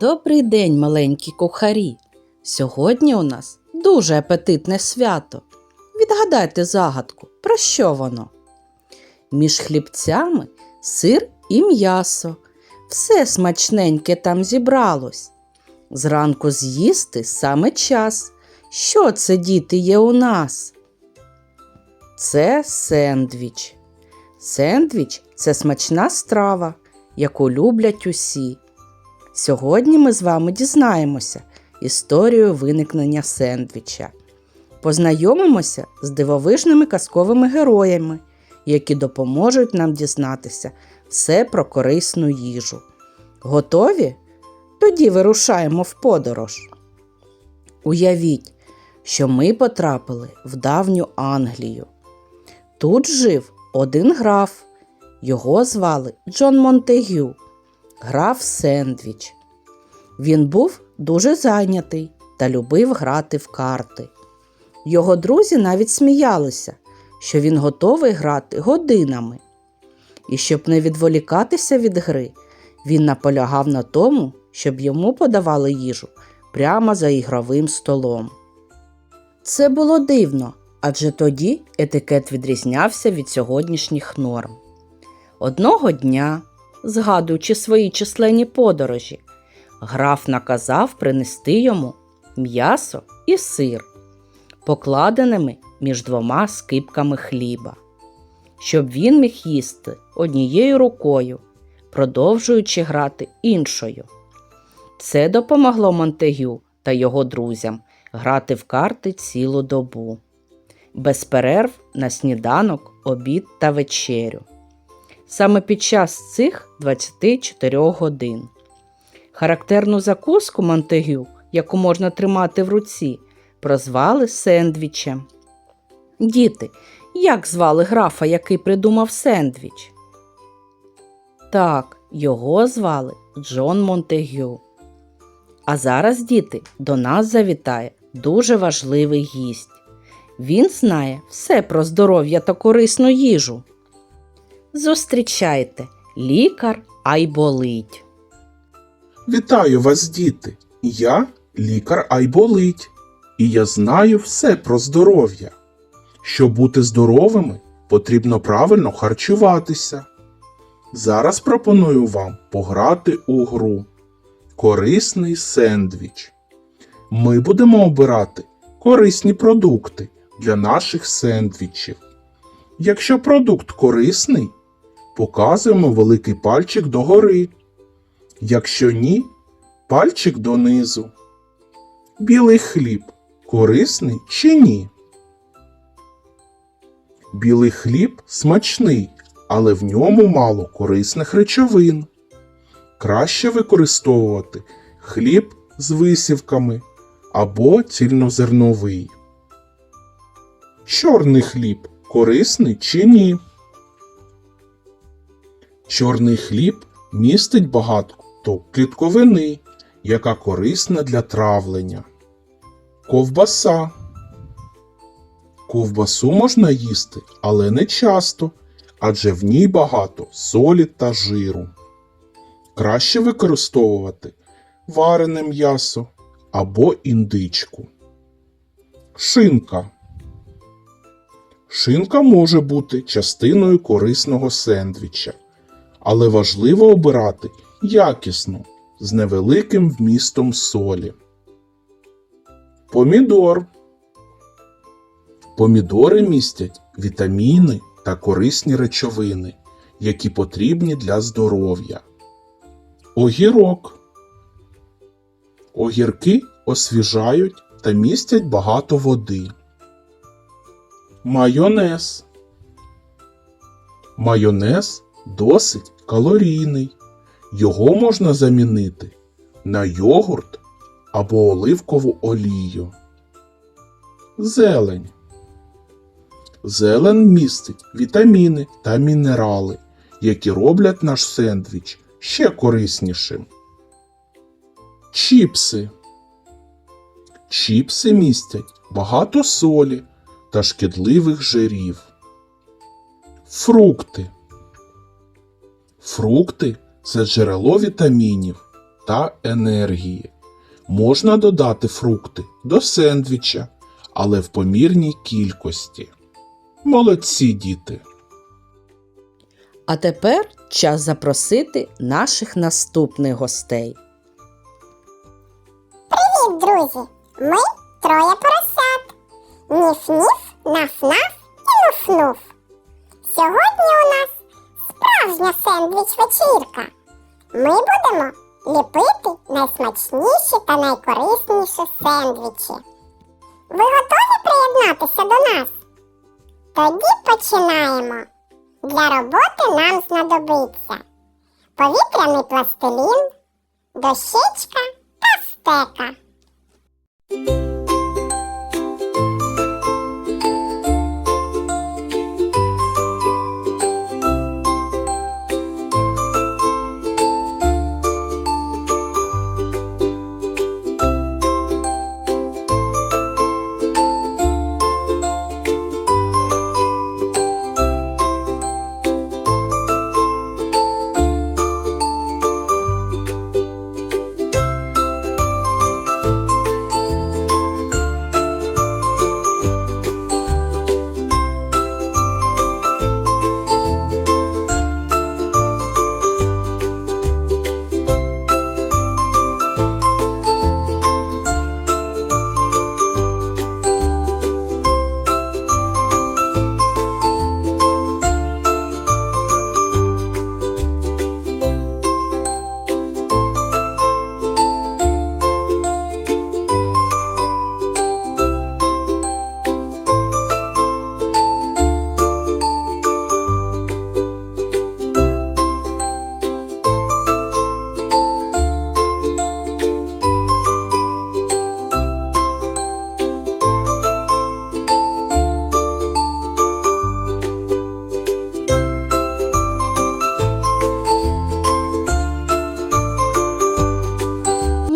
Добрий день, маленькі кухарі! Сьогодні у нас дуже апетитне свято. Відгадайте загадку, про що воно? Між хлібцями сир і м'ясо. Все смачненьке там зібралось. Зранку з'їсти саме час. Що це, діти, є у нас? Це сендвіч. Сендвіч це смачна страва, яку люблять усі. Сьогодні ми з вами дізнаємося історію виникнення сендвіча. Познайомимося з дивовижними казковими героями, які допоможуть нам дізнатися все про корисну їжу. Готові? Тоді вирушаємо в подорож. Уявіть, що ми потрапили в давню Англію. Тут жив один граф. Його звали Джон Монтегю, граф Сендвіч. Він був дуже зайнятий та любив грати в карти. Його друзі навіть сміялися, що він готовий грати годинами. І щоб не відволікатися від гри, він наполягав на тому, щоб йому подавали їжу прямо за ігровим столом. Це було дивно, адже тоді етикет відрізнявся від сьогоднішніх норм. Одного дня, згадуючи свої численні подорожі, граф наказав принести йому м'ясо і сир, покладеними між двома скипками хліба, щоб він міг їсти однією рукою, продовжуючи грати іншою. Це допомогло Монтегю та його друзям грати в карти цілу добу, без перерв на сніданок, обід та вечерю. Саме під час цих 24 годин. Характерну закуску Монтегю, яку можна тримати в руці, прозвали сендвічем. Діти, як звали графа, який придумав сендвіч? Так, його звали Джон Монтегю. А зараз, діти, до нас завітає дуже важливий гість. Він знає все про здоров'я та корисну їжу. Зустрічайте, лікар Айболить. Вітаю вас, діти! Я лікар Айболить, і я знаю все про здоров'я. Щоб бути здоровими, потрібно правильно харчуватися. Зараз пропоную вам пограти у гру Корисний сендвіч. Ми будемо обирати корисні продукти для наших сендвічів. Якщо продукт корисний, показуємо великий пальчик догори. Якщо ні, пальчик донизу. Білий хліб корисний чи ні? Білий хліб смачний, але в ньому мало корисних речовин. Краще використовувати хліб з висівками або цільнозерновий. Чорний хліб корисний чи ні? Чорний хліб містить багато клітковини, яка корисна для травлення. Ковбаса. Ковбасу можна їсти, але не часто, адже в ній багато солі та жиру. Краще використовувати варене м'ясо або індичку. Шинка. Шинка може бути частиною корисного сендвіча, але важливо обирати якісну з невеликим вмістом солі. Помідор. Помідори містять вітаміни та корисні речовини, які потрібні для здоров'я. Огірок. Огірки освіжають та містять багато води. Майонез. Майонез досить калорійний. Його можна замінити на йогурт або оливкову олію. Зелень. Зелень містить вітаміни та мінерали, які роблять наш сендвіч ще кориснішим. Чіпси. Чіпси містять багато солі та шкідливих жирів. Фрукти. Фрукти це джерело вітамінів, та енергії. Можна додати фрукти до сендвіча, але в помірній кількості. Молодці діти! А тепер час запросити наших наступних гостей. Привіт, друзі! Ми троє поросят. Ніф-ніф, наф-наф і нуф-нуф. Сьогодні справжня сендвіч-вечірка. Ми будемо ліпити найсмачніші та найкорисніші сендвічі. Ви готові приєднатися до нас? Тоді починаємо. Для роботи нам знадобиться повітряний пластилін, дощечка та стека.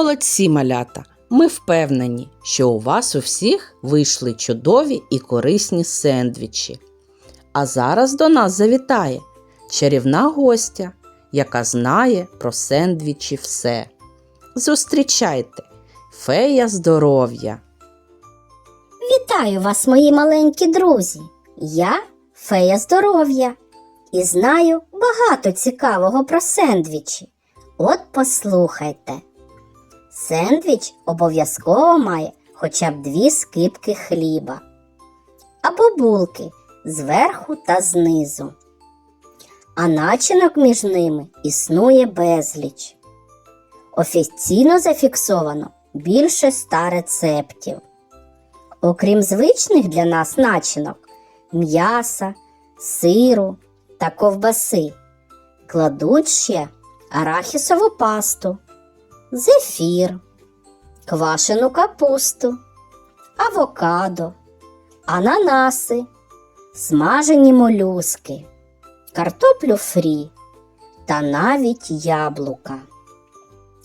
Молодці малята! Ми впевнені, що у вас у всіх вийшли чудові і корисні сендвічі. А зараз до нас завітає чарівна гостя, яка знає про сендвічі все. Зустрічайте, фея здоров'я! Вітаю вас, мої маленькі друзі! Я фея здоров'я і знаю багато цікавого про сендвічі. От послухайте. Сендвіч обов'язково має хоча б дві скипки хліба або булки зверху та знизу. А начинок між ними існує безліч. Офіційно зафіксовано більше ста рецептів. Окрім звичних для нас начинок м'яса, сиру та ковбаси, кладуть ще арахісову пасту, зефір, квашену капусту, авокадо, ананаси, смажені молюски, картоплю фрі та навіть яблука.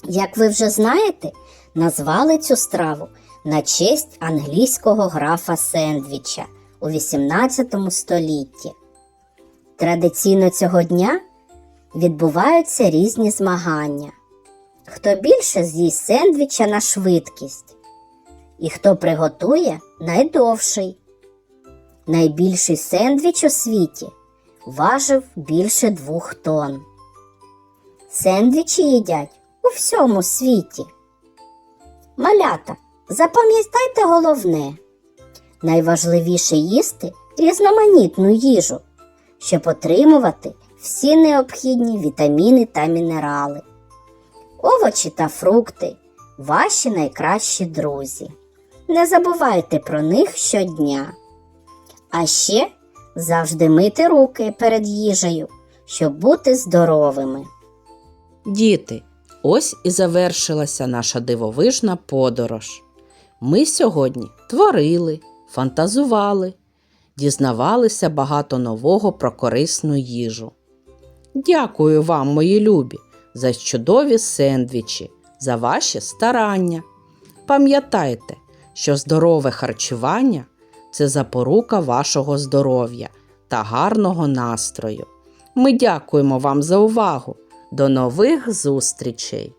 Як ви вже знаєте, назвали цю страву на честь англійського графа Сендвіча у 18 столітті. Традиційно цього дня відбуваються різні змагання. Хто більше з'їсть сендвіча на швидкість, і хто приготує найдовший. Найбільший сендвіч у світі важив більше двох тонн. Сендвічі їдять у всьому світі. Малята, запам'ятайте головне. Найважливіше їсти різноманітну їжу, щоб отримувати всі необхідні вітаміни та мінерали. Овочі та фрукти ваші найкращі друзі. Не забувайте про них щодня. А ще завжди мити руки перед їжею, щоб бути здоровими. Діти, ось і завершилася наша дивовижна подорож. Ми сьогодні творили, фантазували, дізнавалися багато нового про корисну їжу. Дякую вам, мої любі, за чудові сендвічі, за ваші старання. Пам'ятайте, що здорове харчування це запорука вашого здоров'я та гарного настрою. Ми дякуємо вам за увагу. До нових зустрічей!